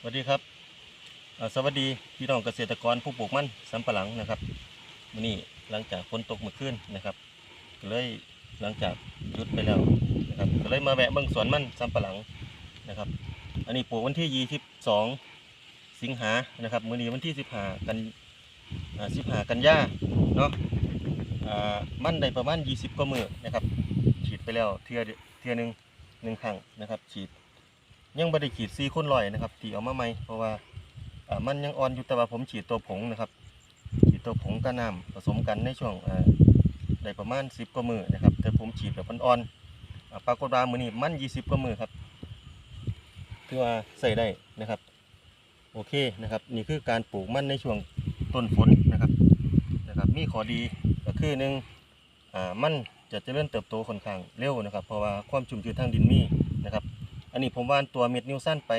สวัสดีครับสวัสดีพี่น้องเกษตรกรผู้ปลูกมันสำปะหลังนะครับวันนี้หลังจากฝนตกเมื่อคืนนะครับก็เลยหลังจากหยุดไปแล้วนะครับก็เลยมาแวะเบิ่งสวนมันสำปะหลังนะครับ อันนี้ปลูกวันที่ 22 สิงหานะครับมื้อนี้วันที่ 15 กันอ่า15กันยาเนาะมันได้ประมาณ 20กว่ามือนะครับ ฉีดไปแล้วเทื่อเทือหนึงหนึ่งครั้งนะครับ ฉีด ยังไม่ได้ฉีดซีคูณร้อยนะครับที่เอามาใหม่เพราะว่าามันยังอ่อนอยู่แต่ว่าผมฉีดตัวผงนะครับ ฉีดตัวผงกับน้ำผสมกันในช่วงได้ประมาณ 10กว่ามือนะครับ แต่ผมฉีดแบบอ่อนๆอ่าปรากฏว่ามือนี้มัน 20กว่ามือครับถือว่าใส่ได้นะครับ โอเคนะครับ นี่คือการปลูกมันในช่วงต้นฝนนะครับนะครับ มีข้อดีก็คือหนึ่งมันจะเจริญเติบโตค่อนข้างเร็วนะครับ เพราะว่าความชุ่มชื้นทางดินมีนะครับ นนี้ผมว่านตัวเม็ดนิวสั้นไป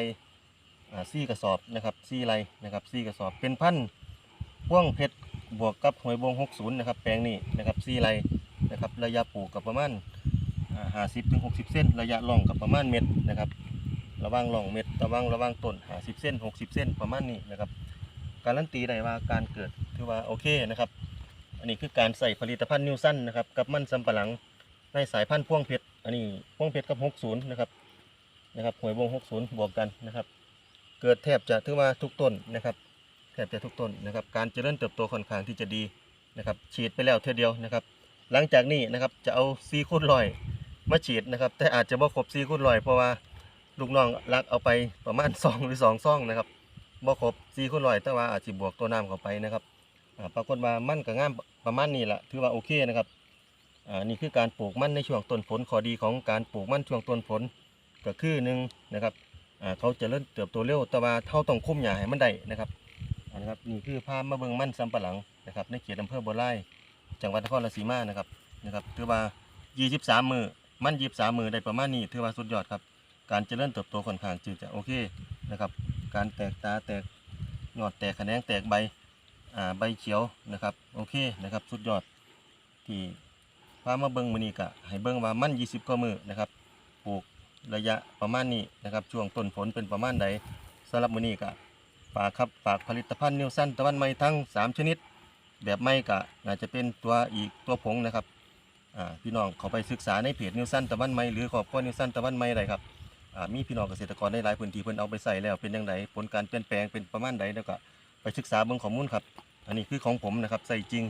ซี่กระสอบนะครับซี่ไรนะครับซี่กระสอบเป็นพันธุ์พ่วงเพชรบวกกับหอยบง60นะครับแปลงนี้นะครับซี่ไรนะครับระยะปลูกกับประมาณห้าสิบถึงหกสิบเส้น ระยะล่องกับประมาณเม็ดนะครับระว่างล่องเม็ดระว่างระว่างต้นห้าสิบเส้นหกสิบเส้นประมาณนี้นะครับการันตีได้ว่าการเกิดถือว่าโอเคนะครับอันนี้คือการใส่ผลิตภัณฑ์นิวสั้นนะครับกับมันสำปะหลังในสายพันธุ์พ่วงเพชรอันนี้พ่วงเพชรกับ 60 นะครับ นะครับหวยวง 60 บวกกันนะครับ เกิดแทบจะถือว่าทุกต้นนะครับ แทบจะทุกต้นนะครับ การเจริญเติบโตค่อนข้างที่จะดีนะครับ ฉีดไปแล้วเท่าเดียวนะครับ หลังจากนี้นะครับจะเอาซีคูณลอยมาฉีดนะครับ แต่อาจจะบ่ครบซีคูณลอยเพราะว่าลูกน้องลักเอาไปประมาณ2หรือ2ซ่องนะครับบ่ครบซีคูณลอยแต่ว่าอาจจะบวกตัวน้ำเข้าไปนะครับปรากฏว่ามั่นก็งามประมาณนี้แหละถือว่าโอเคนะครับอ่านี่คือการปลูกมั่นในช่วงต้นฝนข้อดีของการปลูกมั่นช่วงต้นฝน ก็คือหนึ่งนะครับเขาจะเริ่มเติบโตเร็วแต่ว่าเท่าต้องคุ้มหญ้าให้มันได้นะครับนะครับนี่คือภาพมาเบิงมันสำปะหลังนะครับในเขตอำเภอบัวไร่จังหวัดนครราชสีมานะครับนะครับถือว่า 23 มือมัน23 มือได้ประมาณนี้ถือว่าสุดยอดครับ การเจริญเติบโตค่อนข้างจึงจะโอเคนะครับการแตกตาแตกยอดแตกแขนงแตกใบอ่าใบเขียวนะครับโอเคนะครับสุดยอดที่พามาเบิงมือนี้ก็ให้เบิ่งว่ามัน20 กว่ามือนะครับปลูก ระยะประมาณนี้นะครับ ช่วงต้นฝนเป็นประมาณใดสำหรับมื้อนี้ก็ฝากครับฝากผลิตภัณฑ์นิวซันตะวันใหม่ทั้ง 3 ชนิด แบบไม่ก็น่าจจะเป็นตัวอีกตัวผงนะครับพี่น้องเขาไปศึกษาในเพจนิวซันตะวันใหม่หรือขอบคุณนิวซันตะวันใหม่ได้ครับมีพี่น้องเกษตรกรในหลายพื้นที่เพิ่นเอาไปใส่แล้วเป็นยังไงผลการเปลี่ยนแปลงเป็นประมาณใดแล้วก็ไปศึกษาเบิ่งข้อมูลครับ อันนี้คือของผมนะครับใส่จริง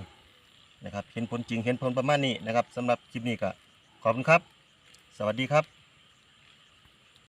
นะครับเห็นผลจริงเห็นผลประมาณนี้นะครับสำหรับคลิปนี้ก็ขอบคุณครับ สวัสดีครับ